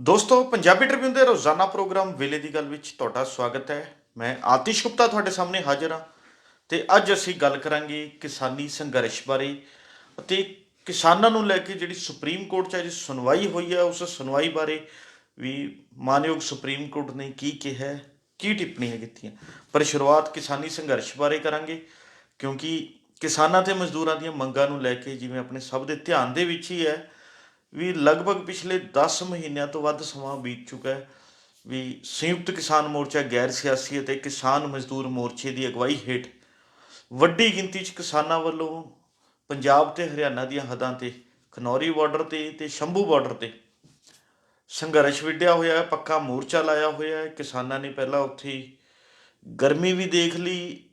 ਦੋਸਤੋ ਪੰਜਾਬੀ ਟ੍ਰਿਬਿਊਨ ਦੇ ਰੋਜ਼ਾਨਾ ਪ੍ਰੋਗਰਾਮ ਵੇਲੇ ਦੀ ਗੱਲ ਵਿੱਚ ਤੁਹਾਡਾ ਸਵਾਗਤ ਹੈ। ਮੈਂ ਆਤਿਸ਼ ਗੁਪਤਾ ਤੁਹਾਡੇ ਸਾਹਮਣੇ ਹਾਜ਼ਰ ਹਾਂ ਤੇ ਅੱਜ ਅਸੀਂ ਗੱਲ ਕਰਾਂਗੇ ਕਿਸਾਨੀ ਸੰਘਰਸ਼ ਬਾਰੇ ਅਤੇ ਕਿਸਾਨਾਂ ਨੂੰ ਲੈ ਕੇ ਜਿਹੜੀ ਸੁਪਰੀਮ ਕੋਰਟ 'ਚ ਅੱਜ ਸੁਣਵਾਈ ਹੋਈ ਹੈ ਉਸ ਸੁਣਵਾਈ ਬਾਰੇ ਵੀ ਮਾਨਯੋਗ ਸੁਪਰੀਮ ਕੋਰਟ ਨੇ ਕੀ ਕਿਹਾ ਹੈ, ਕੀ ਟਿੱਪਣੀਆਂ ਕੀਤੀਆਂ। ਪਰ ਸ਼ੁਰੂਆਤ ਕਿਸਾਨੀ ਸੰਘਰਸ਼ ਬਾਰੇ ਕਰਾਂਗੇ ਕਿਉਂਕਿ ਕਿਸਾਨਾਂ ਤੇ ਮਜ਼ਦੂਰਾਂ ਦੀਆਂ ਮੰਗਾਂ ਨੂੰ ਲੈ ਕੇ ਜਿਵੇਂ ਆਪਣੇ ਸਭ ਦੇ ਧਿਆਨ ਦੇ ਵਿੱਚ ਹੀ ਹੈ ਵੀ ਲਗਭਗ ਪਿਛਲੇ 10 ਮਹੀਨਿਆਂ ਤੋਂ ਵੱਧ ਸਮਾਂ ਬੀਤ ਚੁੱਕਾ ਹੈ ਵੀ ਸੰਯੁਕਤ ਕਿਸਾਨ ਮੋਰਚਾ ਗੈਰ ਸਿਆਸੀ ਅਤੇ ਕਿਸਾਨ ਮਜ਼ਦੂਰ ਮੋਰਚੇ ਦੀ ਅਗਵਾਈ ਹੇਠ ਵੱਡੀ ਗਿਣਤੀ 'ਚ ਕਿਸਾਨਾਂ ਵੱਲੋਂ ਪੰਜਾਬ ਤੇ ਹਰਿਆਣਾ ਦੀਆਂ ਹੱਦਾਂ ਤੇ, ਖਨੌਰੀ ਬਾਰਡਰ ਤੇ ਤੇ ਸ਼ੰਭੂ ਬਾਰਡਰ ਤੇ ਸੰਘਰਸ਼ ਵਿੱਢਿਆ ਹੋਇਆ ਹੈ, ਪੱਕਾ ਮੋਰਚਾ ਲਾਇਆ ਹੋਇਆ ਹੈ। ਕਿਸਾਨਾਂ ਨੇ ਪਹਿਲਾਂ ਉੱਥੇ ਗਰਮੀ ਵੀ ਦੇਖ ਲਈ,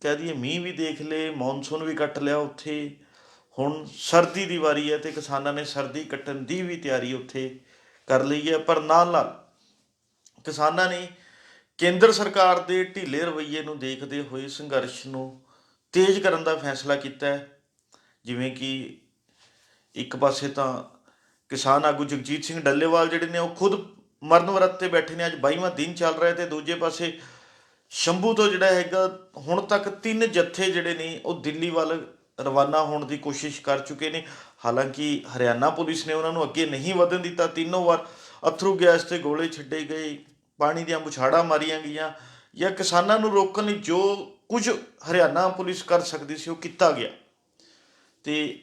ਕਹਿ ਦਈਏ ਮੀਂਹ ਵੀ ਦੇਖ ਲਏ, ਮੌਨਸੂਨ ਵੀ ਕੱਟ ਲਿਆ ਉੱਥੇ। ਹੁਣ ਸਰਦੀ ਦੀ ਵਾਰੀ ਹੈ ਤੇ ਕਿਸਾਨਾਂ ਨੇ ਸਰਦੀ ਕੱਟਣ ਦੀ ਵੀ ਤਿਆਰੀ ਉੱਥੇ ਕਰ ਲਈ ਹੈ, ਪਰ ਨਾਲ ਨਾਲ ਕਿਸਾਨਾਂ ਨੇ ਕੇਂਦਰ ਸਰਕਾਰ ਦੇ ਢਿੱਲੇ ਰਵੱਈਏ ਨੂੰ ਦੇਖਦੇ ਹੋਏ ਸੰਘਰਸ਼ ਨੂੰ ਤੇਜ਼ ਕਰਨ ਦਾ ਫੈਸਲਾ ਕੀਤਾ ਹੈ। ਜਿਵੇਂ ਕਿ ਇੱਕ ਪਾਸੇ ਤਾਂ ਕਿਸਾਨ ਆਗੂ ਜਗਜੀਤ ਸਿੰਘ ਡੱਲੇਵਾਲ ਜਿਹੜੇ ਨੇ ਉਹ ਖੁਦ ਮਰਨ ਵਰਤ ਤੇ ਬੈਠੇ ਨੇ, ਅੱਜ 22ਵਾਂ ਦਿਨ ਚੱਲ ਰਿਹਾ ਤੇ ਦੂਜੇ ਪਾਸੇ ਸ਼ੰਭੂ ਤੋਂ ਜਿਹੜਾ ਹੈਗਾ ਹੁਣ ਤੱਕ ਤਿੰਨ ਜੱਥੇ ਜਿਹੜੇ ਨੇ ਉਹ ਦਿੱਲੀ ਵੱਲ ਰਵਾਨਾ ਹੋਣ ਦੀ ਕੋਸ਼ਿਸ਼ ਕਰ ਚੁੱਕੇ ਨੇ। ਹਾਲਾਂਕਿ ਹਰਿਆਣਾ ਪੁਲਿਸ ਨੇ ਉਹਨਾਂ ਨੂੰ ਅੱਗੇ ਨਹੀਂ ਵਧਣ ਦਿੱਤਾ। ਤਿੰਨੋਂ ਵਾਰ ਅਥਰੂ ਗੈਸ ਤੇ ਗੋਲੇ ਛੱਡੇ ਗਏ। ਪਾਣੀ ਦੀਆਂ ਬੁਛਾੜਾਂ ਮਾਰੀਆਂ ਗਈਆਂ ਜਾਂ ਕਿਸਾਨਾਂ ਨੂੰ ਰੋਕਣ ਲਈ ਜੋ ਕੁਝ ਹਰਿਆਣਾ ਪੁਲਿਸ ਕਰ ਸਕਦੀ ਸੀ ਉਹ ਕੀਤਾ ਗਿਆ। ਤੇ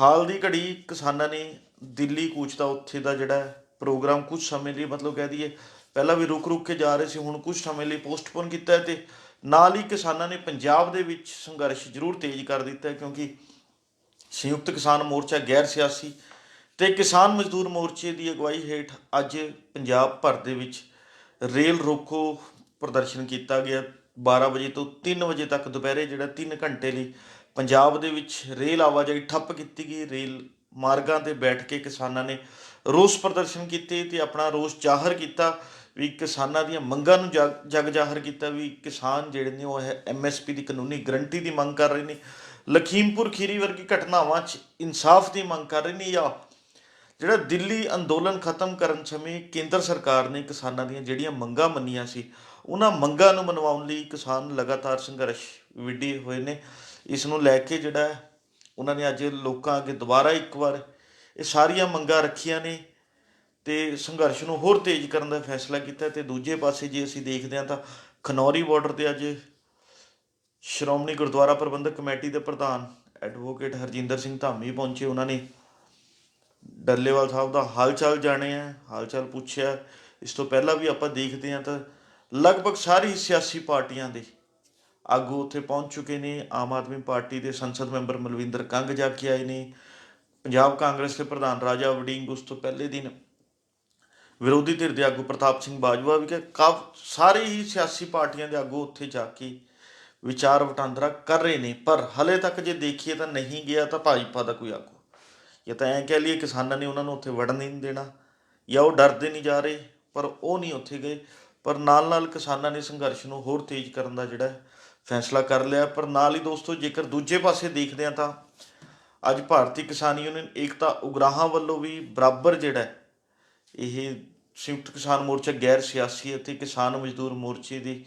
ਹਾਲ ਦੀ ਘੜੀ ਕਿਸਾਨਾਂ ਨੇ ਦਿੱਲੀ ਕੂਚ ਦਾ ਉੱਥੇ ਦਾ ਜਿਹੜਾ ਪ੍ਰੋਗਰਾਮ ਕੁਝ ਸਮੇਂ ਲਈ ਮਤਲਬ ਕਹਿ ਦਈਏ, ਪਹਿਲਾਂ ਵੀ ਰੁਕ ਰੁਕ ਕੇ ਜਾ ਰਹੇ ਸੀ, ਹੁਣ ਕੁਝ ਸਮੇਂ ਲਈ ਪੋਸਟਪੋਨ ਕੀਤਾ ਹੈ ਤੇ ਨਾਲ ਹੀ ਕਿਸਾਨਾਂ ਨੇ ਪੰਜਾਬ ਦੇ ਵਿੱਚ ਸੰਘਰਸ਼ ਜ਼ਰੂਰ ਤੇਜ਼ ਕਰ ਦਿੱਤਾ ਕਿਉਂਕਿ ਸੰਯੁਕਤ ਕਿਸਾਨ ਮੋਰਚਾ ਗੈਰ ਸਿਆਸੀ ਤੇ ਕਿਸਾਨ ਮਜ਼ਦੂਰ ਮੋਰਚੇ ਦੀ ਅਗਵਾਈ ਹੇਠ ਅੱਜ ਪੰਜਾਬ ਭਰ ਦੇ ਵਿੱਚ ਰੇਲ ਰੋਕੋ ਪ੍ਰਦਰਸ਼ਨ ਕੀਤਾ ਗਿਆ। 12 ਵਜੇ ਤੋਂ 3 ਵਜੇ ਤੱਕ ਦੁਪਹਿਰੇ ਜਿਹੜਾ 3 ਘੰਟੇ ਲਈ ਪੰਜਾਬ ਦੇ ਵਿੱਚ ਰੇਲ ਆਵਾਜਾਈ ਠੱਪ ਕੀਤੀ ਗਈ। ਰੇਲ ਮਾਰਗਾਂ ਤੇ ਬੈਠ ਕੇ ਕਿਸਾਨਾਂ ਨੇ ਰੋਸ ਪ੍ਰਦਰਸ਼ਨ ਕੀਤੇ ਤੇ ਆਪਣਾ ਰੋਸ ਜ਼ਾਹਰ ਕੀਤਾ। ਵੀ ਕਿਸਾਨਾਂ ਦੀਆਂ ਮੰਗਾਂ ਨੂੰ ਜਗ ਜਗ ਜ਼ਾਹਰ ਕੀਤਾ ਵੀ ਕਿਸਾਨ ਜਿਹੜੇ ਨੇ ਉਹ ਹੈ ਐਮਐਸਪੀ ਦੀ ਕਾਨੂੰਨੀ ਗਰੰਟੀ ਦੀ ਮੰਗ ਕਰ ਰਹੇ ਨੇ। ਲਖੀਮਪੁਰ ਖੀਰੀ ਵਰਗੀ ਘਟਨਾਵਾਂ 'ਚ ਇਨਸਾਫ ਦੀ ਮੰਗ ਕਰ ਰਹੇ ਨੇ ਜਾਂ ਜਿਹੜਾ ਦਿੱਲੀ ਅੰਦੋਲਨ ਖਤਮ ਕਰਨ ਸਮੇਂ ਕੇਂਦਰ ਸਰਕਾਰ ਨੇ ਕਿਸਾਨਾਂ ਦੀਆਂ ਜਿਹੜੀਆਂ ਮੰਗਾਂ ਮੰਨੀਆਂ ਸੀ, ਉਹਨਾਂ ਮੰਗਾਂ ਨੂੰ ਮਨਵਾਉਣ ਲਈ ਕਿਸਾਨ ਲਗਾਤਾਰ ਸੰਘਰਸ਼ ਵਿੱਢੇ ਹੋਏ ਨੇ। ਇਸ ਨੂੰ ਲੈ ਕੇ ਜਿਹੜਾ ਉਹਨਾਂ ਨੇ ਅੱਜ ਲੋਕਾਂ ਅੱਗੇ ਦੁਬਾਰਾ ਇੱਕ ਵਾਰ ਇਹ ਸਾਰੀਆਂ ਮੰਗਾਂ ਰੱਖੀਆਂ ਨੇ। ਤੇ ਸੰਘਰਸ਼ ਨੂੰ ਹੋਰ ਤੇਜ਼ ਕਰਨ ਦਾ ਫੈਸਲਾ ਕੀਤਾ ਤੇ ਦੂਜੇ ਪਾਸੇ ਜੇ ਅਸੀਂ ਦੇਖਦੇ ਹਾਂ ਤਾਂ ਖਨੌਰੀ ਬਾਰਡਰ ਤੇ ਅੱਜ ਸ਼੍ਰੋਮਣੀ ਗੁਰਦੁਆਰਾ ਪ੍ਰਬੰਧਕ ਕਮੇਟੀ ਦੇ ਪ੍ਰਧਾਨ ਐਡਵੋਕੇਟ ਹਰਜਿੰਦਰ ਸਿੰਘ ਧਾਮੀ ਪਹੁੰਚੇ। ਉਹਨਾਂ ਨੇ ਡੱਲੇਵਾਲ ਸਾਹਿਬ ਦਾ ਹਾਲ ਚਾਲ ਜਾਣਿਆ ਹਾਲ ਚਾਲ ਪੁੱਛਿਆ। ਇਸ ਤੋਂ ਪਹਿਲਾਂ ਵੀ ਆਪਾਂ ਦੇਖਦੇ ਹਾਂ ਤਾਂ ਲਗਭਗ ਸਾਰੀ ਸਿਆਸੀ ਪਾਰਟੀਆਂ ਦੇ ਆਗੂ ਉੱਥੇ ਪਹੁੰਚ ਚੁੱਕੇ ਨੇ। ਆਮ ਆਦਮੀ ਪਾਰਟੀ ਦੇ ਸੰਸਦ ਮੈਂਬਰ ਮਲਵਿੰਦਰ ਕੰਗ ਜਾ ਕੇ ਆਏ ਨੇ। ਪੰਜਾਬ ਕਾਂਗਰਸ ਦੇ ਪ੍ਰਧਾਨ ਰਾਜਾ ਵਡਿੰਗ ਉਸ ਤੋਂ ਪਹਿਲੇ ਦਿਨ ਵਿਰੋਧੀ ਧਿਰ ਦੇ ਆਗੂ ਪ੍ਰਤਾਪ ਸਿੰਘ ਬਾਜਵਾ ਵੀ ਕਿ ਕਾਫ ਸਾਰੇ ਹੀ ਸਿਆਸੀ ਪਾਰਟੀਆਂ ਦੇ ਆਗੂ ਉੱਥੇ ਜਾ ਕੇ ਵਿਚਾਰ ਵਟਾਂਦਰਾ ਕਰ ਰਹੇ ਨੇ, ਪਰ ਹਲੇ ਤੱਕ ਜੇ ਦੇਖੀਏ ਤਾਂ ਨਹੀਂ ਗਿਆ ਤਾਂ ਭਾਜਪਾ ਦਾ ਕੋਈ ਆਗੂ। ਜਾਂ ਤਾਂ ਐਂ ਕਹਿ ਲਈਏ ਕਿਸਾਨਾਂ ਨੇ ਉਹਨਾਂ ਨੂੰ ਉੱਥੇ ਵੜਨ ਨਹੀਂ ਦੇਣਾ, ਜਾਂ ਉਹ ਡਰਦੇ ਨਹੀਂ ਜਾ ਰਹੇ, ਪਰ ਉਹ ਨਹੀਂ ਉੱਥੇ ਗਏ। ਪਰ ਨਾਲ ਨਾਲ ਕਿਸਾਨਾਂ ਨੇ ਸੰਘਰਸ਼ ਨੂੰ ਹੋਰ ਤੇਜ਼ ਕਰਨ ਦਾ ਜਿਹੜਾ ਫੈਸਲਾ ਕਰ ਲਿਆ। ਪਰ ਨਾਲ ਹੀ ਦੋਸਤੋ, ਜੇਕਰ ਦੂਜੇ ਪਾਸੇ ਦੇਖਦੇ ਹਾਂ ਤਾਂ ਅੱਜ ਭਾਰਤੀ ਕਿਸਾਨ ਯੂਨੀਅਨ ਏਕਤਾ ਉਗਰਾਹਾਂ ਵੱਲੋਂ ਵੀ ਬਰਾਬਰ ਜਿਹੜਾ ਇਹ ਸੰਯੁਕਤ ਕਿਸਾਨ ਮੋਰਚਾ ਗੈਰ ਸਿਆਸੀ ਅਤੇ ਕਿਸਾਨ ਮਜ਼ਦੂਰ ਮੋਰਚੇ ਦੀ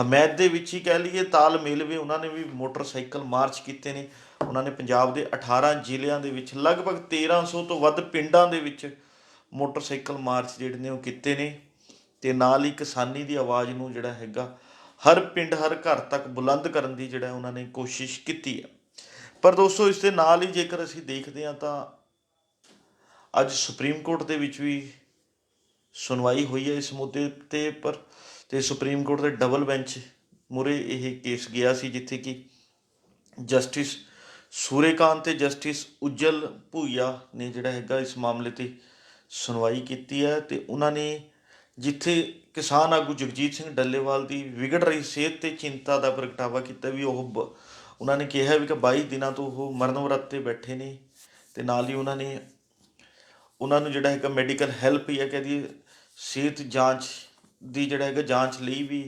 ਹਮਾਇਤ ਦੇ ਵਿੱਚ ਹੀ ਕਹਿ ਲਈਏ ਤਾਲਮੇਲ ਵੀ ਉਹਨਾਂ ਨੇ ਵੀ ਮੋਟਰਸਾਈਕਲ ਮਾਰਚ ਕੀਤੇ ਨੇ। ਉਹਨਾਂ ਨੇ ਪੰਜਾਬ ਦੇ 18 ਜ਼ਿਲ੍ਹਿਆਂ ਦੇ ਵਿੱਚ ਲਗਭਗ 1300 ਤੋਂ ਵੱਧ ਪਿੰਡਾਂ ਦੇ ਵਿੱਚ ਮੋਟਰਸਾਈਕਲ ਮਾਰਚ ਜਿਹੜੇ ਨੇ ਉਹ ਕੀਤੇ ਨੇ ਤੇ ਨਾਲ ਹੀ ਕਿਸਾਨੀ ਦੀ ਆਵਾਜ਼ ਨੂੰ ਜਿਹੜਾ ਹੈਗਾ ਹਰ ਪਿੰਡ, ਹਰ ਘਰ ਤੱਕ ਬੁਲੰਦ ਕਰਨ ਦੀ ਜਿਹੜਾ ਉਹਨਾਂ ਨੇ ਕੋਸ਼ਿਸ਼ ਕੀਤੀ ਹੈ। ਪਰ ਦੋਸਤੋ, ਇਸ ਦੇ ਨਾਲ ਹੀ ਜੇਕਰ ਅਸੀਂ ਦੇਖਦੇ ਹਾਂ ਤਾਂ ਅੱਜ ਸੁਪਰੀਮ ਕੋਰਟ ਦੇ ਵਿੱਚ ਵੀ ਸੁਣਵਾਈ ਹੋਈ ਹੈ ਇਸ ਮੁੱਦੇ ਤੇ, ਪਰ ਤੇ ਸੁਪਰੀਮ ਕੋਰਟ ਦੇ ਡਬਲ ਬੈਂਚ ਮੁਰੇ ਇਹ ਕੇਸ ਗਿਆ ਸੀ, ਜਿੱਥੇ ਕਿ ਜਸਟਿਸ ਸੂਰੇਕਾਂਤ ਤੇ ਜਸਟਿਸ ਉਜਲ ਭੂਇਆ ਨੇ ਜਿਹੜਾ ਹੈਗਾ ਇਸ ਮਾਮਲੇ ਤੇ ਸੁਣਵਾਈ ਕੀਤੀ ਹੈ ਤੇ ਉਹਨਾਂ ਨੇ ਜਿੱਥੇ ਕਿਸਾਨ ਆਗੂ ਜਗਜੀਤ ਸਿੰਘ ਡੱਲੇਵਾਲ ਦੀ ਵਿਗੜ ਰਹੀ ਸਿਹਤ ਤੇ ਚਿੰਤਾ ਦਾ ਪ੍ਰਗਟਾਵਾ ਕੀਤਾ ਵੀ ਉਹ ਬ- ਉਹਨਾਂ ਨੇ ਕਿਹਾ ਵੀ ਕਿ 22 ਦਿਨਾਂ ਤੋਂ ਉਹ ਮਰਨ ਵਰਤ ਤੇ ਬੈਠੇ ਨੇ ਤੇ ਨਾਲ ਹੀ ਉਹਨਾਂ ਨੇ, ਉਹਨਾਂ ਨੂੰ ਜਿਹੜਾ ਹੈਗਾ ਮੈਡੀਕਲ ਹੈਲਪ ਹੀ ਹੈ ਕਹਿੰਦੀ ਸਿਹਤ ਜਾਂਚ ਦੀ ਜਿਹੜਾ ਹੈਗਾ ਜਾਂਚ ਲਈ ਵੀ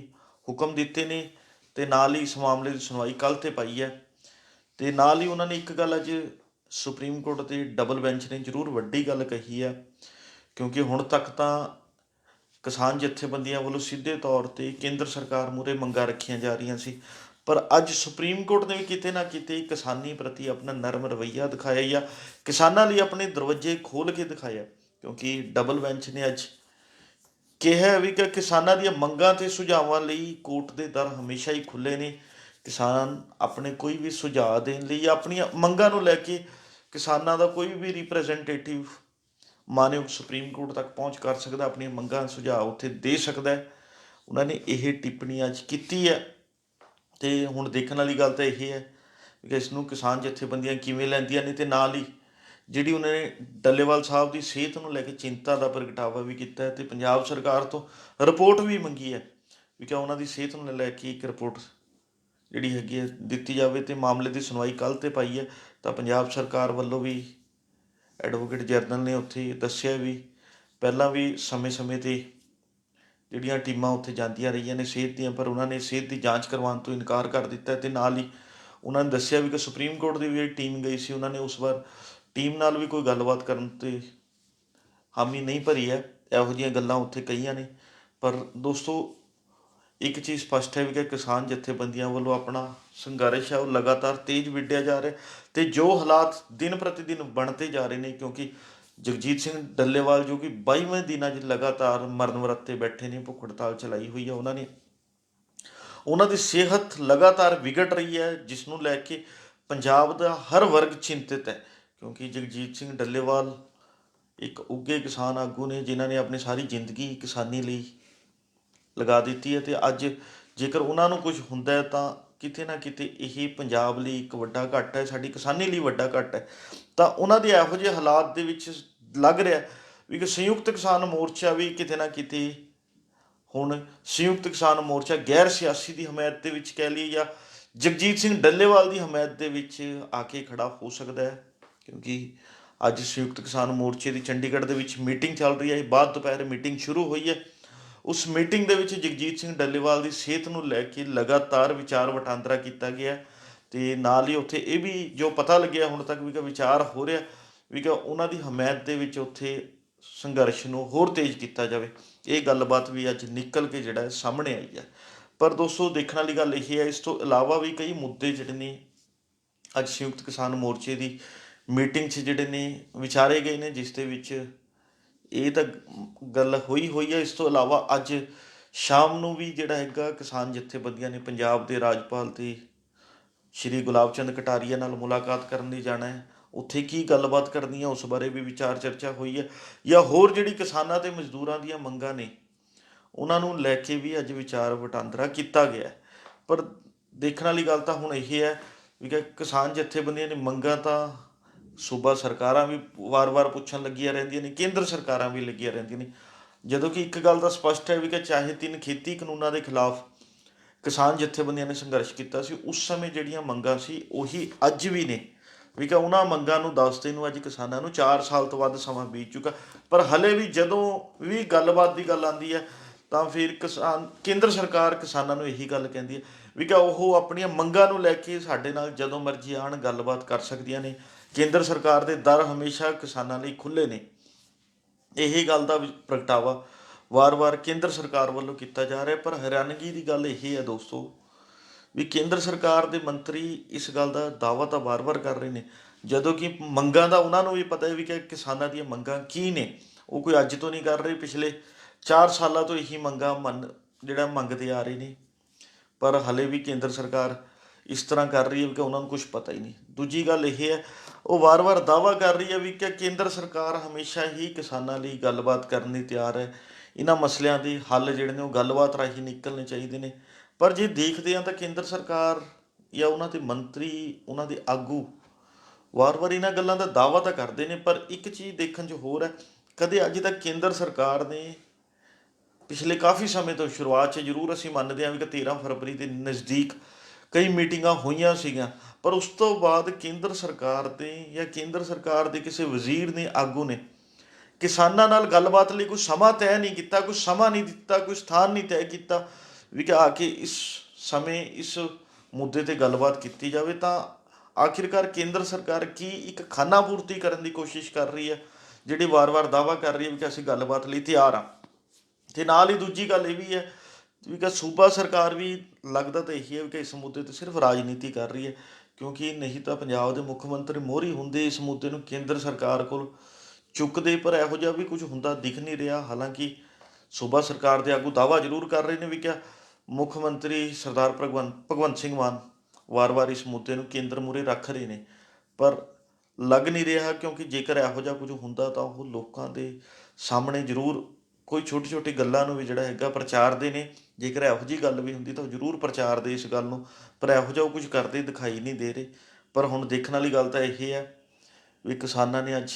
ਹੁਕਮ ਦਿੱਤੇ ਨੇ ਤੇ ਨਾਲ ਹੀ ਇਸ ਮਾਮਲੇ ਦੀ ਸੁਣਵਾਈ ਕੱਲ ਤੇ ਪਾਈ ਹੈ। ਤੇ ਨਾਲ ਹੀ ਉਹਨਾਂ ਨੇ ਇੱਕ ਗੱਲ ਅੱਜ ਸੁਪਰੀਮ ਕੋਰਟ ਦੇ ਡਬਲ ਬੈਂਚ ਨੇ ਜ਼ਰੂਰ ਵੱਡੀ ਗੱਲ ਕਹੀ ਹੈ, ਕਿਉਂਕਿ ਹੁਣ ਤੱਕ ਤਾਂ ਕਿਸਾਨ ਜਥੇਬੰਦੀਆਂ ਵੱਲੋਂ ਸਿੱਧੇ ਤੌਰ ਤੇ ਕੇਂਦਰ ਸਰਕਾਰ ਮੂਹਰੇ ਮੰਗਾਂ ਰੱਖੀਆਂ ਜਾ ਰਹੀਆਂ ਸੀ। ਪਰ ਅੱਜ ਸੁਪਰੀਮ ਕੋਰਟ ਨੇ ਵੀ ਕਿਤੇ ਨਾ ਕਿਤੇ ਕਿਸਾਨੀ ਪ੍ਰਤੀ ਆਪਣਾ ਨਰਮ ਰਵੱਈਆ ਦਿਖਾਇਆ ਜਾਂ ਕਿਸਾਨਾਂ ਲਈ ਆਪਣੇ ਦਰਵਾਜ਼ੇ ਖੋਲ੍ਹ ਕੇ ਦਿਖਾਇਆ, ਕਿਉਂਕਿ ਡਬਲ ਬੈਂਚ ਨੇ ਅੱਜ ਕਿਹਾ ਵੀ ਕਿ ਕਿਸਾਨਾਂ ਦੀਆਂ ਮੰਗਾਂ ਤੇ ਸੁਝਾਵਾਂ ਲਈ ਕੋਰਟ ਦੇ ਦਰ ਹਮੇਸ਼ਾ ਹੀ ਖੁੱਲੇ ਨੇ। ਕਿਸਾਨ ਆਪਣੇ ਕੋਈ ਵੀ ਸੁਝਾਅ ਦੇਣ ਲਈ ਜਾਂ ਆਪਣੀਆਂ ਮੰਗਾਂ ਨੂੰ ਲੈ ਕੇ ਕਿਸਾਨਾਂ ਦਾ ਕੋਈ ਵੀ ਰਿਪਰੈਜ਼ੈਂਟੇਟਿਵ ਮਾਨਯੋਗ ਸੁਪਰੀਮ ਕੋਰਟ ਤੱਕ ਪਹੁੰਚ ਕਰ ਸਕਦਾ, ਆਪਣੀਆਂ ਮੰਗਾਂ ਸੁਝਾਅ ਉੱਥੇ ਦੇ ਸਕਦਾ ਹੈ। ਉਹਨਾਂ ਨੇ ਇਹ ਟਿੱਪਣੀ ਅੱਜ ਕੀਤੀ ਹੈ ਤੇ ਹੁਣ ਦੇਖਣ ਵਾਲੀ ਗੱਲ ਤਾਂ ਇਹ ਹੈ ਕਿ ਇਸ ਨੂੰ ਕਿਸਾਨ ਜਥੇਬੰਦੀਆਂ ਕਿਵੇਂ ਲੈਂਦੀਆਂ ਨੇ ਤੇ ਨਾਲ ਹੀ ਜਿਹੜੀ ਉਹਨਾਂ ਨੇ ਡੱਲੇਵਾਲ ਸਾਹਿਬ ਦੀ ਸਿਹਤ ਨੂੰ ਲੈ ਕੇ ਚਿੰਤਾ ਦਾ ਪ੍ਰਗਟਾਵਾ ਵੀ ਕੀਤਾ ਹੈ ਤੇ ਪੰਜਾਬ ਸਰਕਾਰ ਤੋਂ ਰਿਪੋਰਟ ਵੀ ਮੰਗੀ ਹੈ ਵੀ ਕਿ ਉਹਨਾਂ ਦੀ ਸਿਹਤ ਨੂੰ ਲੈ ਕੇ ਇੱਕ ਰਿਪੋਰਟ ਜਿਹੜੀ ਹੈਗੀ ਹੈ ਦਿੱਤੀ ਜਾਵੇ ਤੇ ਮਾਮਲੇ ਦੀ ਸੁਣਵਾਈ ਕੱਲ ਤੇ ਪਾਈ ਹੈ। ਤਾਂ ਪੰਜਾਬ ਸਰਕਾਰ ਵੱਲੋਂ ਵੀ ਐਡਵੋਕੇਟ ਜਨਰਲ ਨੇ ਉੱਥੇ ਦੱਸਿਆ ਵੀ ਪਹਿਲਾਂ ਵੀ ਸਮੇਂ-ਸਮੇਂ ਤੇ ਜਿਹੜੀਆਂ ਟੀਮਾਂ ਉੱਥੇ ਜਾਂਦੀਆਂ ਰਹੀਆਂ ਨੇ ਸਿਹਤ ਦੀਆਂ, ਪਰ ਉਹਨਾਂ ਨੇ ਸਿਹਤ ਦੀ ਜਾਂਚ ਕਰਵਾਉਣ ਤੋਂ ਇਨਕਾਰ ਕਰ ਦਿੱਤਾ ਤੇ ਨਾਲ ਹੀ ਉਹਨਾਂ ਨੇ ਦੱਸਿਆ ਵੀ ਕਿ ਸੁਪਰੀਮ ਕੋਰਟ ਦੀ ਵੀ ਜਿਹੜੀ ਟੀਮ ਗਈ ਸੀ, ਉਹਨਾਂ ਨੇ ਉਸ ਵਾਰ ਟੀਮ ਨਾਲ ਵੀ ਕੋਈ ਗੱਲਬਾਤ ਕਰਨ ਤੇ ਹਾਮੀ ਨਹੀਂ ਭਰੀ ਹੈ, ਇਹੋ ਜਿਹੀਆਂ ਗੱਲਾਂ ਉੱਥੇ ਕਹੀਆਂ ਨੇ। ਪਰ ਦੋਸਤੋ, ਇੱਕ ਚੀਜ਼ ਸਪਸ਼ਟ ਹੈ ਵੀ ਕਿ ਕਿਸਾਨ ਜਥੇਬੰਦੀਆਂ ਵੱਲੋਂ ਆਪਣਾ ਸੰਘਰਸ਼ ਹੈ, ਉਹ ਲਗਾਤਾਰ ਤੇਜ਼ ਵਿੱਢਿਆ ਜਾ ਰਿਹਾ ਤੇ ਜੋ ਹਾਲਾਤ ਦਿਨ ਪ੍ਰਤੀ ਦਿਨ ਬਣਦੇ ਜਾ ਰਹੇ ਨੇ, ਕਿਉਂਕਿ ਜਗਜੀਤ ਸਿੰਘ ਡੱਲੇਵਾਲ ਜੋ ਕਿ 22ਵੇਂ ਦਿਨਾਂ 'ਚ ਲਗਾਤਾਰ ਮਰਨ ਵਰਤ 'ਤੇ ਬੈਠੇ ਨੇ, ਭੁੱਖ ਹੜਤਾਲ ਚਲਾਈ ਹੋਈ ਹੈ ਉਹਨਾਂ ਨੇ। ਉਹਨਾਂ ਦੀ ਸਿਹਤ ਲਗਾਤਾਰ ਵਿਗੜ ਰਹੀ ਹੈ, ਜਿਸ ਨੂੰ ਲੈ ਕੇ ਪੰਜਾਬ ਦਾ ਹਰ ਵਰਗ ਚਿੰਤਿਤ ਹੈ। ਕਿਉਂਕਿ ਜਗਜੀਤ ਸਿੰਘ ਡੱਲੇਵਾਲ ਇੱਕ ਉੱਗੇ ਕਿਸਾਨ ਆਗੂ ਨੇ, ਜਿਨ੍ਹਾਂ ਨੇ ਆਪਣੀ ਸਾਰੀ ਜ਼ਿੰਦਗੀ ਕਿਸਾਨੀ ਲਈ ਲਗਾ ਦਿੱਤੀ ਹੈ ਤੇ ਅੱਜ ਜੇਕਰ ਉਹਨਾਂ ਨੂੰ ਕੁਝ ਹੁੰਦਾ ਹੈ ਤਾਂ ਕਿਤੇ ਨਾ ਕਿਤੇ ਇਹ ਪੰਜਾਬ ਲਈ ਇੱਕ ਵੱਡਾ ਘਾਟਾ ਹੈ, ਸਾਡੀ ਕਿਸਾਨੀ ਲਈ ਵੱਡਾ ਘਾਟਾ ਹੈ। ਤਾਂ ਉਹਨਾਂ ਦੇ ਇਹੋ ਜਿਹੇ ਹਾਲਾਤ ਦੇ ਵਿੱਚ ਲੱਗ ਰਿਹਾ ਵੀ ਕਿ ਸੰਯੁਕਤ ਕਿਸਾਨ ਮੋਰਚਾ ਵੀ ਕਿਤੇ ਨਾ ਕਿਤੇ ਹੁਣ ਸੰਯੁਕਤ ਕਿਸਾਨ ਮੋਰਚਾ ਗੈਰ ਸਿਆਸੀ ਦੀ ਹਮਾਇਤ ਦੇ ਵਿੱਚ ਕਹਿ ਲਈ ਜਾਂ ਜਗਜੀਤ ਸਿੰਘ ਡੱਲੇਵਾਲ ਦੀ ਹਮਾਇਤ ਦੇ ਵਿੱਚ ਆ ਕੇ ਖੜਾ ਹੋ ਸਕਦਾ ਹੈ। ਕਿਉਂਕਿ ਅੱਜ ਸੰਯੁਕਤ ਕਿਸਾਨ ਮੋਰਚੇ ਦੀ ਚੰਡੀਗੜ੍ਹ ਦੇ ਵਿੱਚ ਮੀਟਿੰਗ ਚੱਲ ਰਹੀ ਹੈ। ਬਾਅਦ ਦੁਪਹਿਰ ਮੀਟਿੰਗ ਸ਼ੁਰੂ ਹੋਈ ਹੈ। ਉਸ ਮੀਟਿੰਗ ਦੇ ਵਿੱਚ ਜਗਜੀਤ ਸਿੰਘ ਡੱਲੇਵਾਲ ਦੀ ਸਿਹਤ ਨੂੰ ਲੈ ਕੇ ਲਗਾਤਾਰ ਵਿਚਾਰ ਵਟਾਂਦਰਾ ਕੀਤਾ ਗਿਆ ਤੇ ਨਾਲ ਹੀ ਉੱਥੇ ਇਹ ਵੀ ਜੋ ਪਤਾ ਲੱਗਿਆ ਹੁਣ ਤੱਕ ਵੀ ਕਿ ਵਿਚਾਰ ਹੋ ਰਿਹਾ ਵੀ ਕਿ ਉਹਨਾਂ ਦੀ ਹਮਾਇਤ ਦੇ ਵਿੱਚ ਉੱਥੇ ਸੰਘਰਸ਼ ਨੂੰ ਹੋਰ ਤੇਜ਼ ਕੀਤਾ ਜਾਵੇ। ਇਹ ਗੱਲਬਾਤ ਵੀ ਅੱਜ ਨਿਕਲ ਕੇ ਜਿਹੜਾ ਹੈ ਸਾਹਮਣੇ ਆਈ ਹੈ। ਪਰ ਦੋਸਤੋ, ਦੇਖਣ ਵਾਲੀ ਗੱਲ ਇਹ ਹੈ, ਇਸ ਤੋਂ ਇਲਾਵਾ ਵੀ ਕਈ ਮੁੱਦੇ ਜਿਹੜੇ ਨੇ ਅੱਜ ਸੰਯੁਕਤ ਕਿਸਾਨ ਮੋਰਚੇ ਦੀ ਮੀਟਿੰਗ 'ਚ ਜਿਹੜੇ ਨੇ ਵਿਚਾਰੇ ਗਏ ਨੇ, ਜਿਸ ਦੇ ਵਿੱਚ ਇਹ ਤਾਂ ਗੱਲ ਹੋਈ ਹੋਈ ਹੈ। ਇਸ ਤੋਂ ਇਲਾਵਾ ਅੱਜ ਸ਼ਾਮ ਨੂੰ ਵੀ ਜਿਹੜਾ ਹੈਗਾ ਕਿਸਾਨ ਜਥੇਬੰਦੀਆਂ ਨੇ ਪੰਜਾਬ ਦੇ ਰਾਜਪਾਲ ਤੇ ਸ਼੍ਰੀ ਗੁਲਾਬ ਚੰਦ ਕਟਾਰੀਆ ਨਾਲ ਮੁਲਾਕਾਤ ਕਰਨ ਲਈ ਜਾਣਾ ਹੈ। ਉੱਥੇ ਕੀ ਗੱਲਬਾਤ ਕਰਨੀ ਹੈ, ਉਸ ਬਾਰੇ ਵੀ ਵਿਚਾਰ ਚਰਚਾ ਹੋਈ ਹੈ। ਜਾਂ ਹੋਰ ਜਿਹੜੀ ਕਿਸਾਨਾਂ ਤੇ ਮਜ਼ਦੂਰਾਂ ਦੀਆਂ ਮੰਗਾਂ ਨੇ, ਉਹਨਾਂ ਨੂੰ ਲੈ ਕੇ ਵੀ ਅੱਜ ਵਿਚਾਰ ਵਟਾਂਦਰਾ ਕੀਤਾ ਗਿਆ ਪਰ ਦੇਖਣ ਵਾਲੀ ਗੱਲ ਤਾਂ ਹੁਣ ਇਹ ਹੈ ਵੀ ਕਿ ਕਿਸਾਨ ਜਥੇਬੰਦੀਆਂ ਨੇ ਮੰਗਾਂ ਤਾਂ ਸੂਬਾ ਸਰਕਾਰਾਂ ਵੀ ਵਾਰ-ਵਾਰ ਪੁੱਛਣ ਲੱਗੀਆਂ ਰਹਿੰਦੀਆਂ ਨੇ, ਕੇਂਦਰ ਸਰਕਾਰਾਂ ਵੀ ਲੱਗੀਆਂ ਰਹਿੰਦੀਆਂ ਨੇ। ਜਦੋਂ ਕਿ ਇੱਕ ਗੱਲ ਤਾਂ ਸਪਸ਼ਟ ਹੈ ਵੀ ਕਿ ਚਾਹੇ ਤਿੰਨ ਖੇਤੀ ਕਾਨੂੰਨਾਂ ਦੇ ਖਿਲਾਫ ਕਿਸਾਨ ਜਥੇਬੰਦੀਆਂ ਨੇ ਸੰਘਰਸ਼ ਕੀਤਾ ਸੀ, ਉਸ ਸਮੇਂ ਜਿਹੜੀਆਂ ਮੰਗਾਂ ਸੀ ਉਹੀ ਅੱਜ ਵੀ ਨੇ। ਵੀ ਕਿ ਉਹਨਾਂ ਮੰਗਾਂ ਨੂੰ ਦੱਸਦੇ ਨੂੰ ਅੱਜ ਕਿਸਾਨਾਂ ਨੂੰ 4 ਸਾਲ ਤੋਂ ਵੱਧ ਸਮਾਂ ਬੀਤ ਚੁੱਕਾ। ਪਰ ਹਲੇ ਵੀ ਜਦੋਂ ਵੀ ਗੱਲਬਾਤ ਦੀ ਗੱਲ ਆਉਂਦੀ ਹੈ, ਤਾਂ ਫਿਰ ਕਿਸਾਨ, ਕੇਂਦਰ ਸਰਕਾਰ ਕਿਸਾਨਾਂ ਨੂੰ ਇਹੀ ਗੱਲ ਕਹਿੰਦੀ ਹੈ ਵੀ ਕਿ ਉਹ ਆਪਣੀਆਂ ਮੰਗਾਂ ਨੂੰ ਲੈ ਕੇ ਸਾਡੇ ਨਾਲ ਜਦੋਂ ਮਰਜ਼ੀ ਆਣ ਗੱਲਬਾਤ ਕਰ ਸਕਦੀਆਂ ਨੇ। ਕੇਂਦਰ ਸਰਕਾਰ ਦੇ ਦਰ ਹਮੇਸ਼ਾ ਕਿਸਾਨਾਂ ਲਈ ਖੁੱਲੇ ਨੇ। ਇਹ ਗੱਲ ਦਾ ਵੀ, ਪ੍ਰਗਟਾਵਾ ਵਾਰ-ਵਾਰ ਕੇਂਦਰ ਸਰਕਾਰ ਵੱਲੋਂ ਕੀਤਾ ਜਾ ਰਿਹਾ, ਪਰ ਹੈਰਾਨਗੀ ਦੀ ਗੱਲ ਇਹ ਹੈ ਦੋਸਤੋ ਵੀ ਕੇਂਦਰ ਸਰਕਾਰ ਦੇ ਮੰਤਰੀ ਇਸ ਗੱਲ ਦਾ ਦਾਅਵਾ ਤਾਂ ਵਾਰ-ਵਾਰ ਕਰ ਰਹੇ ਨੇ। ਜਦੋਂ ਕਿ ਮੰਗਾਂ ਦਾ ਉਹਨਾਂ ਨੂੰ ਵੀ ਪਤਾ ਹੈ ਵੀ ਕਿ ਕਿਸਾਨਾਂ ਦੀਆਂ ਮੰਗਾਂ ਕੀ ਨੇ। ਉਹ ਕੋਈ ਅੱਜ ਤੋਂ ਨਹੀਂ ਕਰ ਰਹੇ, ਪਿਛਲੇ 4 ਸਾਲਾਂ ਤੋਂ ਇਹੀ ਮੰਗਾਂ ਮੰਨ, ਜਿਹੜਾ ਮੰਗਦੇ ਆ ਰਹੇ ਨੇ। ਪਰ ਹਲੇ ਵੀ ਕੇਂਦਰ ਸਰਕਾਰ ਇਸ ਤਰ੍ਹਾਂ ਕਰ ਰਹੀ ਹੈ ਕਿ ਉਹਨਾਂ ਨੂੰ ਕੁਝ ਪਤਾ ਹੀ ਨਹੀਂ। ਦੂਜੀ ਗੱਲ ਇਹ ਹੈ, ਉਹ ਵਾਰ-ਵਾਰ ਦਾਅਵਾ ਕਰ ਰਹੀ ਹੈ ਵੀ ਕਿ ਕੇਂਦਰ ਸਰਕਾਰ ਹਮੇਸ਼ਾ ਹੀ ਕਿਸਾਨਾਂ ਲਈ ਗੱਲਬਾਤ ਕਰਨ ਲਈ ਤਿਆਰ ਹੈ। ਇਹਨਾਂ ਮਸਲਿਆਂ ਦੇ ਹੱਲ ਜਿਹੜੇ ਨੇ ਉਹ ਗੱਲਬਾਤ ਰਾਹੀਂ ਨਿਕਲਣੇ ਚਾਹੀਦੇ ਨੇ। ਪਰ ਜੇ ਦੇਖਦੇ ਹਾਂ ਤਾਂ ਕੇਂਦਰ ਸਰਕਾਰ ਜਾਂ ਉਹਨਾਂ ਦੇ ਮੰਤਰੀ, ਉਹਨਾਂ ਦੇ ਆਗੂ ਵਾਰ-ਵਾਰ ਇਹਨਾਂ ਗੱਲਾਂ ਦਾ ਦਾਅਵਾ ਤਾਂ ਕਰਦੇ ਨੇ, ਪਰ ਇੱਕ ਚੀਜ਼ ਦੇਖਣ 'ਚ ਹੋਰ ਹੈ, ਕਦੇ ਅੱਜ ਤੱਕ ਕੇਂਦਰ ਸਰਕਾਰ ਨੇ ਪਿਛਲੇ ਕਾਫੀ ਸਮੇਂ ਤੋਂ ਸ਼ੁਰੂਆਤ 'ਚ ਜ਼ਰੂਰ ਅਸੀਂ ਮੰਨਦੇ ਹਾਂ ਵੀ ਕਿ 13 ਫਰਵਰੀ ਦੇ ਨਜ਼ਦੀਕ ਕਈ ਮੀਟਿੰਗਾਂ ਹੋਈਆਂ ਸੀਗੀਆਂ, ਪਰ ਉਸ ਤੋਂ ਬਾਅਦ ਕੇਂਦਰ ਸਰਕਾਰ 'ਤੇ ਜਾਂ ਕੇਂਦਰ ਸਰਕਾਰ ਦੇ ਕਿਸੇ ਵਜ਼ੀਰ ਨੇ ਆਗੂ ਨੇ ਕਿਸਾਨਾਂ ਨਾਲ ਗੱਲਬਾਤ ਲਈ ਕੋਈ ਸਮਾਂ ਤੈਅ ਨਹੀਂ ਕੀਤਾ, ਕੋਈ ਸਮਾਂ ਨਹੀਂ ਦਿੱਤਾ, ਕੋਈ ਸਥਾਨ ਨਹੀਂ ਤੈਅ ਕੀਤਾ ਵੀ ਕਿ ਆ ਕੇ ਇਸ ਸਮੇਂ ਇਸ ਮੁੱਦੇ ਤੇ ਗੱਲਬਾਤ ਕੀਤੀ ਜਾਵੇ, ਤਾਂ ਆਖਿਰਕਾਰ ਕੇਂਦਰ ਸਰਕਾਰ ਕੀ ਇੱਕ ਖਾਨਾ ਪੂਰਤੀ ਕਰਨ ਦੀ ਕੋਸ਼ਿਸ਼ ਕਰ ਰਹੀ ਹੈ, ਜਿਹੜੀ ਵਾਰ-ਵਾਰ ਦਾਵਾ ਕਰ ਰਹੀ ਹੈ ਵੀ ਕਿ ਅਸੀਂ ਗੱਲਬਾਤ ਲਈ ਤਿਆਰ ਆ ਤੇ ਨਾਲ ਹੀ ਦੂਜੀ ਗੱਲ ਇਹ ਵੀ ਹੈ ਵੀ ਕਿ ਸੂਬਾ ਸਰਕਾਰ ਵੀ ਲੱਗਦਾ ਤਾਂ ਇਹੀ ਹੈ ਕਿ ਇਸ ਮੁੱਦੇ ਤੇ ਸਿਰਫ ਰਾਜਨੀਤੀ ਕਰ ਰਹੀ ਹੈ, ਕਿਉਂਕਿ ਨਹੀਂ ਤਾਂ ਪੰਜਾਬ ਦੇ ਮੁੱਖ ਮੰਤਰੀ ਮੋਹਰੀ ਹੁੰਦੇ ਇਸ ਮੁੱਦੇ ਨੂੰ ਕੇਂਦਰ ਸਰਕਾਰ ਕੋਲ ਚੁੱਕਦੇ, ਪਰ ਇਹੋ ਜਿਹਾ ਵੀ ਕੁਝ ਹੁੰਦਾ ਦਿਖ ਨਹੀਂ ਰਿਹਾ। ਹਾਲਾਂਕਿ ਸੂਬਾ ਸਰਕਾਰ ਦੇ ਆਗੂ ਦਾਵਾ ਜ਼ਰੂਰ ਕਰ ਰਹੇ ਨੇ ਵੀ ਕਿ ਮੁੱਖ ਮੰਤਰੀ ਸਰਦਾਰ ਭਗਵੰਤ ਭਗਵੰਤ ਸਿੰਘ ਮਾਨ ਵਾਰ-ਵਾਰ ਇਸ ਮੁੱਦੇ ਨੂੰ ਕੇਂਦਰ ਮੂਹਰੇ ਰੱਖ ਰਹੇ ਨੇ, ਪਰ ਲੱਗ ਨਹੀਂ ਰਿਹਾ ਕਿਉਂਕਿ ਜੇਕਰ ਇਹੋ ਜਿਹਾ ਕੁਝ ਹੁੰਦਾ ਤਾਂ ਉਹ ਲੋਕਾਂ ਦੇ ਸਾਹਮਣੇ ਜ਼ਰੂਰ ਕੋਈ ਛੋਟੀ ਛੋਟੀ ਗੱਲਾਂ ਨੂੰ ਵੀ ਜਿਹੜਾ ਹੈਗਾ ਪ੍ਰਚਾਰਦੇ ਨੇ। ਜੇਕਰ ਇਹੋ ਜਿਹੀ ਗੱਲ ਵੀ ਹੁੰਦੀ ਤਾਂ ਉਹ ਜ਼ਰੂਰ ਪ੍ਰਚਾਰਦੇ ਇਸ ਗੱਲ ਨੂੰ, ਪਰ ਇਹੋ ਜਿਹਾ ਉਹ ਕੁਝ ਕਰਦੇ ਦਿਖਾਈ ਨਹੀਂ ਦੇ ਰਹੇ। ਪਰ ਹੁਣ ਦੇਖਣ ਵਾਲੀ ਗੱਲ ਤਾਂ ਇਹ ਹੈ ਵੀ ਕਿਸਾਨਾਂ ਨੇ ਅੱਜ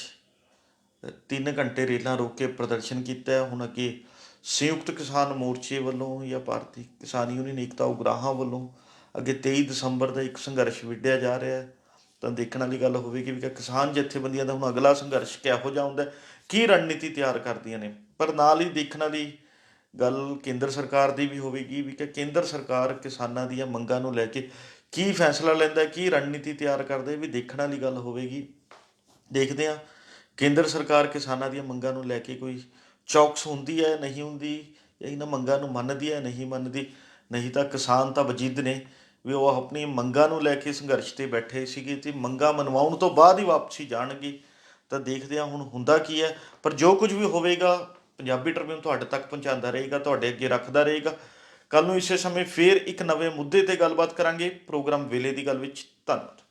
ਤਿੰਨ ਘੰਟੇ ਰੇਲਾਂ ਰੋਕ ਕੇ ਪ੍ਰਦਰਸ਼ਨ ਕੀਤਾ ਹੈ। ਹੁਣ ਅੱਗੇ ਸੰਯੁਕਤ ਕਿਸਾਨ ਮੋਰਚੇ ਵੱਲੋਂ ਜਾਂ ਭਾਰਤੀ ਕਿਸਾਨ ਯੂਨੀਅਨ ਏਕਤਾ ਉਗਰਾਹਾਂ ਵੱਲੋਂ ਅੱਗੇ 23 ਦਸੰਬਰ ਦਾ ਇੱਕ ਸੰਘਰਸ਼ ਵਿੱਢਿਆ ਜਾ ਰਿਹਾ ਹੈ। ਤਾਂ ਦੇਖਣ ਵਾਲੀ ਗੱਲ ਹੋਵੇਗੀ ਵੀ ਕਿ ਕਿਸਾਨ ਜਥੇਬੰਦੀਆਂ ਦਾ ਹੁਣ ਅਗਲਾ ਸੰਘਰਸ਼ ਕਿਹੋ ਜਿਹਾ ਹੁੰਦਾ ਕੀ ਰਣਨੀਤੀ ਤਿਆਰ ਕਰਦੀਆਂ ਨੇ। ਪਰ ਨਾਲ ਹੀ ਦੇਖਣ ਵਾਲੀ ਗੱਲ ਕੇਂਦਰ ਸਰਕਾਰ ਦੀ ਵੀ ਹੋਵੇਗੀ ਵੀ ਕਿ ਕੇਂਦਰ ਸਰਕਾਰ ਕਿਸਾਨਾਂ ਦੀਆਂ ਮੰਗਾਂ ਨੂੰ ਲੈ ਕੇ ਕੀ ਫੈਸਲਾ ਲੈਂਦਾ, ਕੀ ਰਣਨੀਤੀ ਤਿਆਰ ਕਰਦਾ ਵੀ ਦੇਖਣ ਵਾਲੀ ਗੱਲ ਹੋਵੇਗੀ। ਦੇਖਦੇ ਹਾਂ, ਕੇਂਦਰ ਸਰਕਾਰ ਕਿਸਾਨਾਂ ਦੀਆਂ ਮੰਗਾਂ ਨੂੰ ਲੈ ਕੇ ਕੋਈ ਚੌਕਸ ਹੁੰਦੀ ਹੈ ਨਹੀਂ ਹੁੰਦੀ ਇਹਨਾਂ ਮੰਗਾਂ ਨੂੰ ਮੰਨਦੀ ਹੈ ਨਹੀਂ ਮੰਨਦੀ, ਨਹੀਂ ਤਾਂ ਕਿਸਾਨ ਤਾਂ ਵਜੀਦ ਨੇ ਵੀ ਉਹ ਆਪਣੀ ਮੰਗਾਂ ਨੂੰ ਲੈ ਕੇ ਸੰਘਰਸ਼ ਤੇ ਬੈਠੇ ਸੀਗੇ ਤੇ ਮੰਗਾਂ ਮਨਵਾਉਣ ਤੋਂ ਬਾਅਦ ਹੀ ਵਾਪਸੀ ਜਾਣਗੇ। ਤਾਂ ਦੇਖਦੇ ਹਾਂ ਹੁਣ ਹੁੰਦਾ ਕੀ ਹੈ, ਪਰ ਜੋ ਕੁਝ ਵੀ ਹੋਵੇਗਾ ਪੰਜਾਬੀ ਟ੍ਰਿਬਿਊਨ ਤੁਹਾਡੇ ਤੱਕ ਪਹੁੰਚਾਉਂਦਾ ਰਹੇਗਾ, ਤੁਹਾਡੇ ਅੱਗੇ ਰੱਖਦਾ ਰਹੇਗਾ। ਕੱਲ ਨੂੰ ਇਸੇ ਸਮੇਂ ਫੇਰ ਇੱਕ ਨਵੇਂ ਮੁੱਦੇ ਤੇ ਗੱਲਬਾਤ ਕਰਾਂਗੇ। ਪ੍ਰੋਗਰਾਮ ਵੇਲੇ ਦੀ ਗੱਲ ਵਿੱਚ ਧੰਨਵਾਦ।